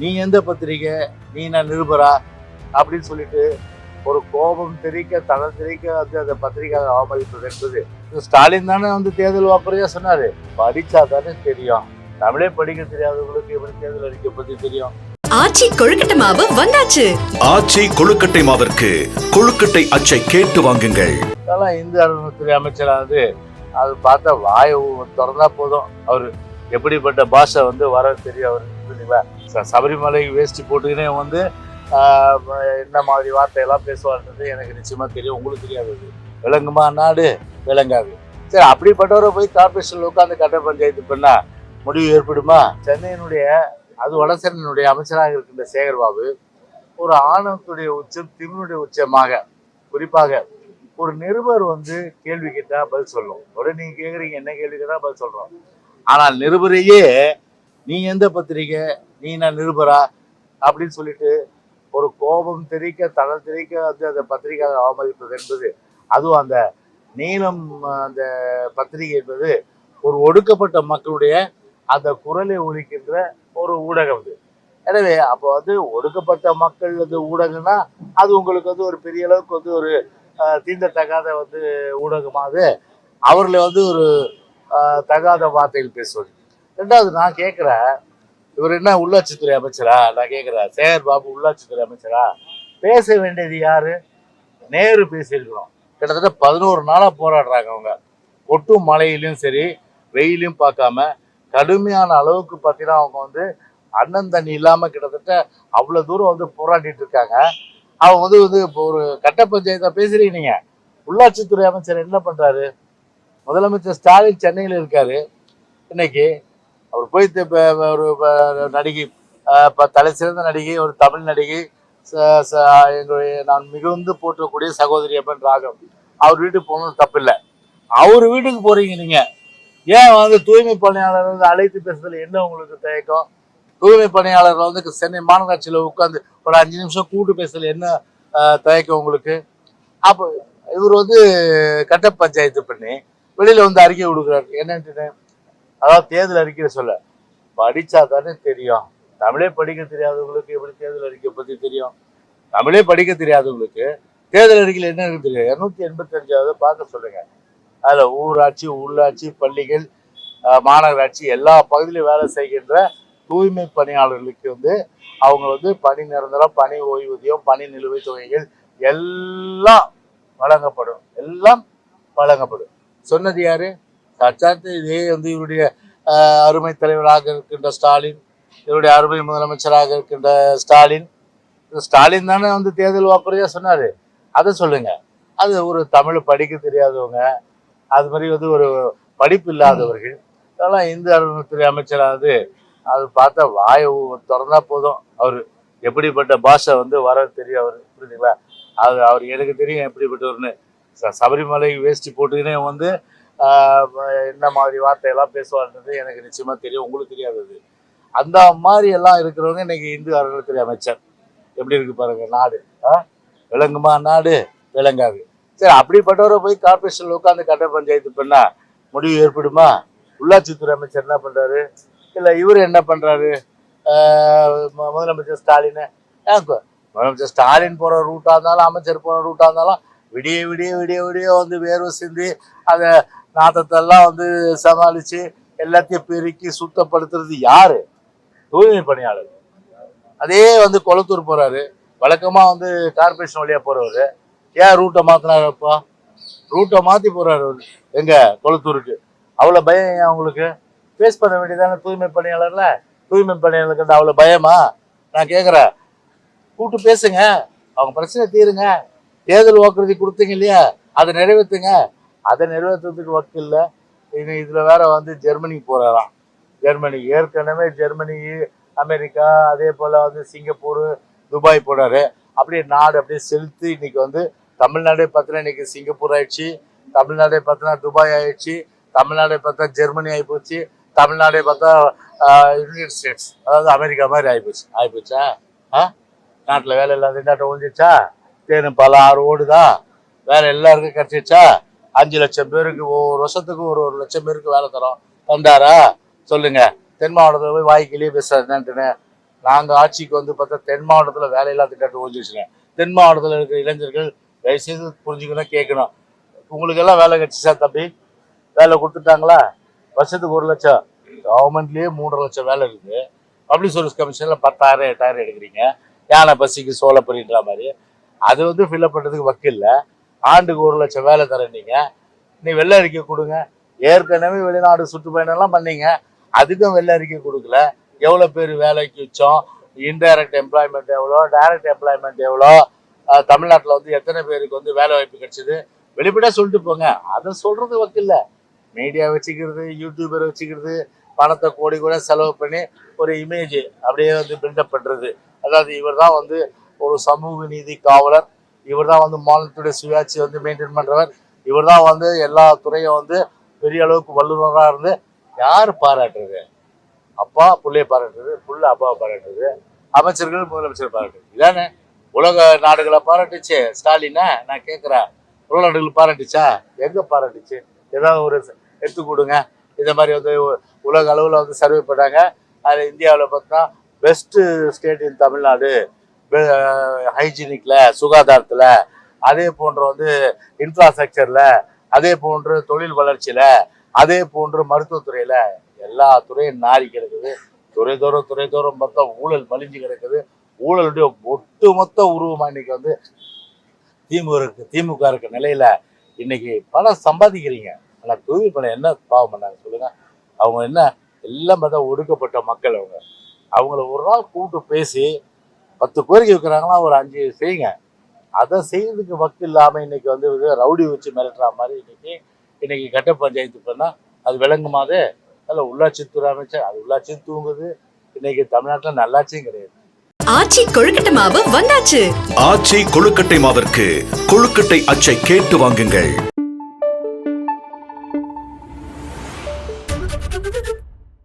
நீ எந்த பத்திரிக்கை நீ நான் நிருபரா? அப்படின்னு சொல்லிட்டு ஒரு கோபம் தெரிக்க தலை தெரிக்க வந்து அந்த பத்திரிகை அவமதிப்பது என்பது. ஸ்டாலின் தானே வந்து தேர்தல் வாக்குறையா சொன்னாரு. படிச்சா தானே தெரியும். தமிழே படிக்க தெரியாதவங்களுக்கு எப்படி தேர்தல் அறிக்கை பத்தி தெரியும்? ஆச்சி கொழுக்கட்டை மாவு வந்தாச்சு. ஆச்சி கொழுக்கட்டை மாவிற்கு கொழுக்கட்டை அச்சை கேட்டு வாங்குங்கள். அதெல்லாம் இந்து அறநிலைத்துறை அமைச்சரானது அது பார்த்தா வாயை திறந்தா போதும். அவரு எப்படிப்பட்ட பாஷை வந்து வர தெரியும் அவருக்கு. புரியுதுங்களா சபரிமலை வேஷ்டி போட்டுக்கினே வந்து என்ன மாதிரி வார்த்தையெல்லாம் பேசுவார்ன்றது எனக்கு நிச்சயமாக தெரியும். உங்களுக்கு தெரியாது அது. விளங்குமா நாடு விளங்காது சரி அப்படிப்பட்டவரை போய் கார்பரேஷனில் உட்காந்து கட்ட பஞ்சாயத்து பண்ணா முடிவு ஏற்படுமா? சென்னையினுடைய அது வடசென்னையினுடைய அமைச்சராக இருக்கின்ற சேகர்பாபு ஒரு ஆணவத்துடைய உச்சம் திமினுடைய உச்சமாக குறிப்பாக ஒரு நிருபர் வந்து கேள்வி கேட்டால் பதில் சொல்லும். உடனே நீங்கள் கேட்குறீங்க என்ன கேள்வி கேட்டால் பதில் சொல்கிறோம் ஆனால் நிருபரையே நீ எந்த பத்திரிக்கை நீ நான் நிருபரா? அப்படின்னு சொல்லிட்டு ஒரு கோபம் தெரிக்க தலை தெரிக்க வந்து அந்த பத்திரிகை அவமதிப்பது என்பது அதுவும் அந்த நீளம் அந்த பத்திரிகை என்பது ஒரு ஒடுக்கப்பட்ட மக்களுடைய அந்த குரலை ஒழிக்கின்ற ஒரு ஊடகம் இது எனவே அப்போ வந்து ஒடுக்கப்பட்ட மக்கள் வந்து ஊடகம்னா அது உங்களுக்கு வந்து ஒரு பெரிய அளவுக்கு வந்து ஒரு தீண்டத்தகாத வந்து ஊடகமாக அவர்களை வந்து ஒரு தகாத வார்த்தையில் பேசுவது. ரெண்டாவது நான் கேட்குறேன் இவர் என்ன உள்ளாட்சித்துறை அமைச்சரா? நான் கேட்குறேன் சேகர் பாபு உள்ளாட்சித்துறை அமைச்சரா? பேச வேண்டியது யாரு? நேரு பேசியிருக்கிறோம். கிட்டத்தட்ட பதினோரு நாளாக போராடுறாங்க அவங்க. ஒட்டும் மழையிலையும் சரி வெயிலையும் பார்க்காம கடுமையான அளவுக்கு பார்த்தீங்கன்னா அவங்க வந்து அண்ணன் தண்ணி இல்லாமல் கிட்டத்தட்ட அவ்வளோ தூரம் வந்து போராடிட்டு இருக்காங்க. அவங்க வந்து வந்து இப்போ ஒரு கட்ட பஞ்சாயத்தாக பேசுறீங்க நீங்கள் உள்ளாட்சித்துறை அமைச்சர் என்ன பண்ணுறாரு முதலமைச்சர் ஸ்டாலின் சென்னையில் இருக்காரு. இன்னைக்கு அவர் போய் ஒரு நடிகை தலை சிறந்த நடிகை ஒரு தமிழ் நடிகை ச- ச- எங்களுடைய நான் மிகுந்து போற்றக்கூடிய சகோதரி அப்பன் ராகம் அவர் வீட்டுக்கு போகணும் தப்பில்லை. அவர் வீட்டுக்கு போறீங்க நீங்க. ஏன் வந்து தூய்மை பணியாளர் வந்து அழைத்து பேசுறதுல என்ன உங்களுக்கு தயக்கம்? தூய்மை பணியாளர் வந்து சென்னை மாநகராட்சியில் உட்காந்து ஒரு அஞ்சு நிமிஷம் கூட்டு பேசல என்ன தயக்கம் உங்களுக்கு? அப்போ இவர் வந்து கட்ட பஞ்சாயத்து பண்ணி வெளியில வந்து அறிக்கை கொடுக்குறாரு. என்னன்ட்டு அதாவது தேர்தல் அறிக்கையை சொல்ல. படித்தா தானே தெரியும். தமிழே படிக்க தெரியாதவங்களுக்கு எப்படி தேர்தல் அறிக்கை பற்றி தெரியும்? தமிழே படிக்க தெரியாதவங்களுக்கு தேர்தல் அறிக்கையில் என்ன இருக்கு தெரியும்? இரநூத்தி எண்பத்தஞ்சாவது பார்க்க சொல்லுங்க. அதில் ஊராட்சி உள்ளாட்சி பள்ளிகள் மாநகராட்சி எல்லா பகுதியிலும் வேலை செய்கின்ற தூய்மை பணியாளர்களுக்கு வந்து அவங்க வந்து பணி நிரந்தரம் பணி ஓய்வூதியம் பணி நிலுவைத் தொகைகள் எல்லாம் வழங்கப்படும். எல்லாம் வழங்கப்படும். சொன்னது யாரு? சாட்சாத்து இதே வந்து இவருடைய அருமை தலைவராக இருக்கின்ற ஸ்டாலின் இவருடைய அருமை முதலமைச்சராக இருக்கின்ற ஸ்டாலின். ஸ்டாலின் தானே வந்து தேர்தல் வாக்குறையா சொன்னார். அதை சொல்லுங்க. அது ஒரு தமிழ் படிக்க தெரியாதவங்க அது மாதிரி வந்து ஒரு படிப்பு இல்லாதவர்கள் அதெல்லாம் இந்து அறநிலைத்துறை அமைச்சராவது அது பார்த்தா வாய திறந்தா போதும். அவர் எப்படிப்பட்ட பாஷை வந்து வர தெரியும் அவர் புரியுதுங்களா? அது அவர் எனக்கு தெரியும் எப்படிப்பட்டவர்னு. ச- சபரிமலை வேஷ்டி போட்டுக்கினே வந்து என்ன மாதிரி வார்த்தையெல்லாம் பேசுவார்ன்றது எனக்கு நிச்சயமா தெரியும். உங்களுக்கு தெரியாதது அந்த மாதிரி எல்லாம் இருக்கிறவங்க இன்னைக்கு இந்து அறநிலைத்துறை அமைச்சர். எப்படி இருக்கு பாருங்க நாடு. விளங்குமா நாடு? விளங்காது. சரி அப்படிப்பட்டவரை போய் கார்பரேஷன்ல உட்காந்து கட்ட பஞ்சாயத்து பண்ணா முடிவு ஏற்படுமா? உள்ளாட்சித்துறை அமைச்சர் என்ன பண்றாரு? இல்ல இவர் என்ன பண்றாரு? முதலமைச்சர் ஸ்டாலின். ஏன் முதலமைச்சர் ஸ்டாலின் போற ரூட்டா இருந்தாலும் அமைச்சர் போற ரூட்டா இருந்தாலும் விடிய விடிய விடிய விடிய வந்து வேர்வை சிந்தி அதை நாட்டத்தெல்லாம் வந்து சமாளித்து எல்லாத்தையும் பெருக்கி சுத்தப்படுத்துறது யார்? தூய்மை பணியாளர். அதே வந்து கொளத்தூர் போகிறாரு வழக்கமாக வந்து கார்பரேஷன் வழியாக போகிறவர் ஏன் ரூட்டை மாற்றினாருப்பா ரூட்டை மாற்றி போகிறாரு அவரு. எங்க? கொளத்தூருக்கு. அவ்வளோ பயம் ஏன் அவங்களுக்கு ஃபேஸ் பண்ண வேண்டியதானே தூய்மை பணியாளர்ல? தூய்மை பணியாளருக்கு அவ்வளோ பயமா? நான் கேட்குறேன் கூப்பிட்டு பேசுங்க. அவங்க பிரச்சனை தீருங்க. தேர்தல் வாக்குறுதி கொடுத்தீங்க இல்லையா? அதை நிறைவேற்றுங்க அதை நிறைவேற்றுறதுக்கு வக்கு இல்லை. இது இதில் வேற வந்து ஜெர்மனிக்கு போகிறாராம் ஜெர்மனி ஏற்கனவே ஜெர்மனி அமெரிக்கா அதே போல் வந்து சிங்கப்பூர் துபாய் போனார் அப்படியே நாடு அப்படியே செலுத்து இன்னைக்கு வந்து தமிழ்நாடே பார்த்தினா இன்னைக்கு சிங்கப்பூர் ஆயிடுச்சு தமிழ்நாடே பார்த்தினா துபாய் ஆயிடுச்சு தமிழ்நாடே பார்த்தா ஜெர்மனி ஆகிப்போச்சு தமிழ்நாடே பார்த்தா யுனைடெட் ஸ்டேட்ஸ் அதாவது அமெரிக்கா மாதிரி ஆகிப்போச்சு ஆகிப்போச்சா ஆ? நாட்டில் வேலை இல்லாத நாட்டை ஒழிஞ்சிச்சா தேனு பல ஆறு ஓடுதா? வேலை எல்லாருக்கும் கிடைச்சிச்சா அஞ்சு லட்சம் பேருக்கு ஒவ்வொரு வருஷத்துக்கு ஒரு ஒரு லட்சம் பேருக்கு வேலை தரோம். தந்தாரா? சொல்லுங்க. தென் மாவட்டத்தில் போய் வாய்க்கிலேயே பேசுறாரு. நாங்கள் ஆட்சிக்கு வந்து பார்த்தா தென் மாவட்டத்துல வேலையில்லா திட்டம் ஒழிஞ்சிச்சுங்க தென் மாவட்டத்தில் இருக்கிற இளைஞர்கள் தயவுசெய்து புரிஞ்சுக்கணும் கேட்கணும். உங்களுக்கெல்லாம் வேலை கிடைச்சிச்சா தம்பி? வேலை கொடுத்துட்டாங்களா? வருஷத்துக்கு ஒரு லட்சம். கவர்மெண்ட்லேயே மூன்றரை லட்சம் வேலை இருக்குது பப்ளிக் சர்வீஸ் கமிஷனில் பத்தாயிரம் எட்டாயிரம் எடுக்கிறீங்க. யானை பசிக்கு சோளப்பறின்ற மாதிரி. அது வந்து ஃபில்அப் பண்ணுறதுக்கு வக்கு இல்லை. ஆண்டுக்கு ஒரு லட்சம் வேலை தரேன் நீங்கள் நீ வெள்ளை அறிக்கை கொடுங்க. ஏற்கனவே வெளிநாடு சுற்றுப்பயணம்லாம் பண்ணீங்க. அதுக்கும் வெள்ளை அறிக்கை கொடுக்கல. எவ்வளோ பேர் வேலைக்கு வச்சோம் இன்டைரக்ட் எம்ப்ளாய்மெண்ட் எவ்வளோ? டைரக்ட் எம்ப்ளாய்மெண்ட் எவ்வளோ? தமிழ்நாட்டில் வந்து எத்தனை பேருக்கு வந்து வேலை வாய்ப்பு கிடைச்சிது? வெளிப்படையாக சொல்லிட்டு போங்க. அதை சொல்கிறது வக்கு இல்லை. மீடியா வச்சுக்கிறது யூடியூபர் வச்சுக்கிறது பணத்தை கோடி கூட செலவு பண்ணி ஒரு இமேஜ் அப்படியே வந்து பில்டப் பண்ணுறது அதாவது இவர் தான் வந்து ஒரு சமூக நீதி காவலர். இவர் தான் வந்து மாநிலத்துடைய சுயாட்சி வந்து மெயின்டைன் பண்ணுறவர் இவர் தான் வந்து எல்லா துறையும் வந்து பெரிய அளவுக்கு வல்லுநராக இருந்து யார் பாராட்டுறது? அப்பா புள்ளைய பாராட்டுறது புள்ள அப்பாவை பாராட்டுறது அமைச்சர்கள் முதலமைச்சர் பாராட்டுறது. இதானே? உலக நாடுகளை பாராட்டுச்சு. ஸ்டாலினா நான் கேட்குறேன் உலக நாடுகள் பாராட்டுச்சா? எங்கே பாராட்டுச்சு? ஏதாவது ஒரு எடுத்து கொடுங்க. இந்த மாதிரி வந்து உலக அளவில் வந்து சர்வே பண்ணாங்க அதில் இந்தியாவில் பார்த்தா பெஸ்ட்டு ஸ்டேட் இன் தமிழ்நாடு. ஹைஜீனிக்கில் சுகாதாரத்தில் அதே போன்று வந்து இன்ஃப்ராஸ்ட்ரக்சரில் அதே போன்று தொழில் வளர்ச்சியில் அதே போன்று மருத்துவத்துறையில் எல்லா துறையும் நாரி கிடக்குது. துறை தூரம் துறை தூரம் பார்த்தா ஊழல் மலிஞ்சு கிடக்குது. ஊழலுடைய ஒட்டுமொத்த உருவமாக இன்றைக்கி வந்து திமுக இருக்கு திமுக இருக்க நிலையில் இன்னைக்கு பணம் சம்பாதிக்கிறீங்க. ஆனால் தூய்மை பணம் என்ன பாவம் பண்ணாங்க சொல்லுங்கள் அவங்க என்ன எல்லாம் பார்த்தா ஒடுக்கப்பட்ட மக்கள் அவங்க. அவங்கள ஒரு நாள் கூப்பிட்டு பேசி பத்து கோரிக்கை வைக்கிறாங்களா ஒரு அஞ்சு செய்யுங்க. அதை செய்யறதுக்கு வக்கு இல்லாம இன்னைக்கு வந்து இது ரவுடி வச்சு மிரட்டுற மாதிரி இன்னைக்கு இன்னைக்கு கட்ட பஞ்சாயத்து பண்ணா அது விளங்குமாது. அதில் உள்ளாட்சித்துறை அமைச்சர் அது உள்ளாட்சியும் தூங்குது. இன்னைக்கு தமிழ்நாட்டில் நல்லாட்சியும் கிடையாது. ஆச்சி கொழுக்கட்டை மாவு வந்தாச்சு. ஆச்சி கொழுக்கட்டை மாவிற்கு கொழுக்கட்டை அச்சை கேட்டு வாங்குங்கள்.